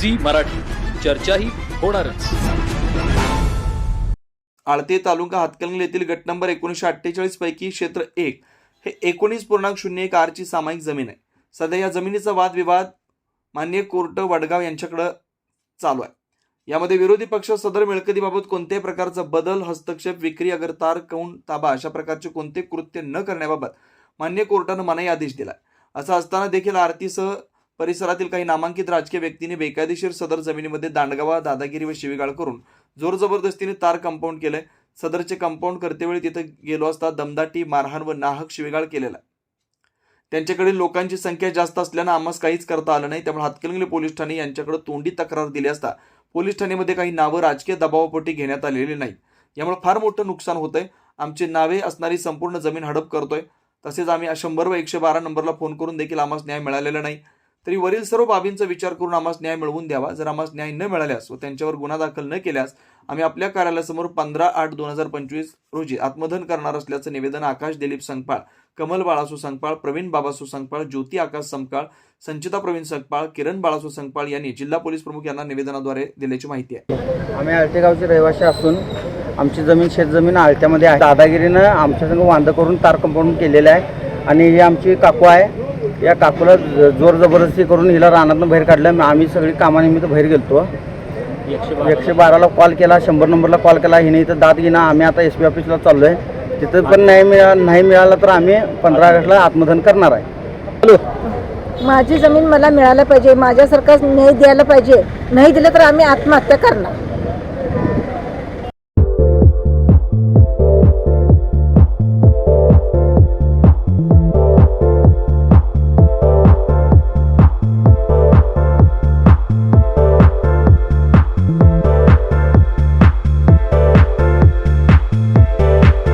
Zee Marathi. चर्चाही होणारच. आळते तालुका हातकलंग येथील गट नंबर एकोणीसशे अठ्ठेचाळीस पैकी क्षेत्र एक हे एकोणीस पूर्णांक शून्य एक आरची सामायिक जमीन आहे. सध्या या जमिनीचा वादविवाद मान्य कोर्ट वडगाव यांच्याकडं चालू आहे. यामध्ये विरोधी पक्ष सदर मिळकतीबाबत कोणत्याही प्रकारचा बदल हस्तक्षेप विक्री अगर तार कौन ताबा अशा प्रकारचे कोणते कृत्य न करण्याबाबत मान्य कोर्टानं मनाई आदेश दिला असं असताना देखील आरतीसह परिसरातील काही नामांकित राजकीय व्यक्तींनी बेकायदेशीर सदर जमिनीमध्ये दांडगावा दादागिरी व शिवीगाळ करून जोर जबरदस्तीने तार कंपाऊंड केलंय. सदरचे कंपाऊंड करतेवेळी तिथे गेलो असता दमदाटी मारहाण व नाहक शिवीगाळ केलेला त्यांच्याकडे त्यांच्याकडील लोकांची संख्या जास्त असल्यानं आम्हास काहीच करता आलं नाही. त्यामुळे हातकलंगले पोलीस ठाणे यांच्याकडे तोंडी तक्रार दिली असता पोलीस ठाण्यामध्ये काही नावं राजकीय दबावापोटी घेण्यात आलेली नाही यामुळे फार मोठं नुकसान होतंय. आमची नावे असणारी संपूर्ण जमीन हडप करतोय. तसेच आम्ही शंभर व एकशे बारा नंबरला फोन करून देखील आम्हाला न्याय मिळालेला नाही. तरी वरील सर्व बाबींचा विचार करून आम्हाला न्याय मिळवून द्यावा. जर आम्हाला न्याय न मिळाल्यास व त्यांच्यावर गुन्हा दाखल न केल्यास आम्ही आपल्या कार्यालयासमोर पंधरा आठ दोन हजार पंचवीस रोजी आत्मधन करणार असल्याचं निवेदन आकाश दिलीप संगपाळ कमल बाळासू संगपाळ प्रवीण बाबासू संगपाळ ज्योती आकाश संकपाळ संचिता प्रवीण संगपाळ किरण बाळासू संगपाळ यांनी जिल्हा पोलीस प्रमुख यांना निवेदनाद्वारे दिल्याची माहिती आहे. आम्ही आळतेगावचे रहिवासी असून आमची जमीन शेतजमीन आळत्यामध्ये आहे. दादागिरीनं आमच्या संग वांद करून तार कंपाऊंड केलेलं आहे आणि ही आमची काकू आहे. या काकूला जोर जबरदस्ती करून हिला रानातून बाहेर काढलं. आम्ही सगळी कामानिमित्त बाहेर गेलतो. एकशे बाराला कॉल केला शंभर नंबरला कॉल केला. हिने इथं दाद घेणं आम्ही आता एस पी ऑफिसला चाललो आहे तिथं पण नाही मिळा नाही मिळालं तर आम्ही पंधरा ऑगस्टला आत्मदहन करणार आहे. हॅलो. माझी जमीन मला मिळायला पाहिजे. माझ्यासारखं नाही द्यायला पाहिजे. नाही दिलं तर आम्ही आत्महत्या करणार.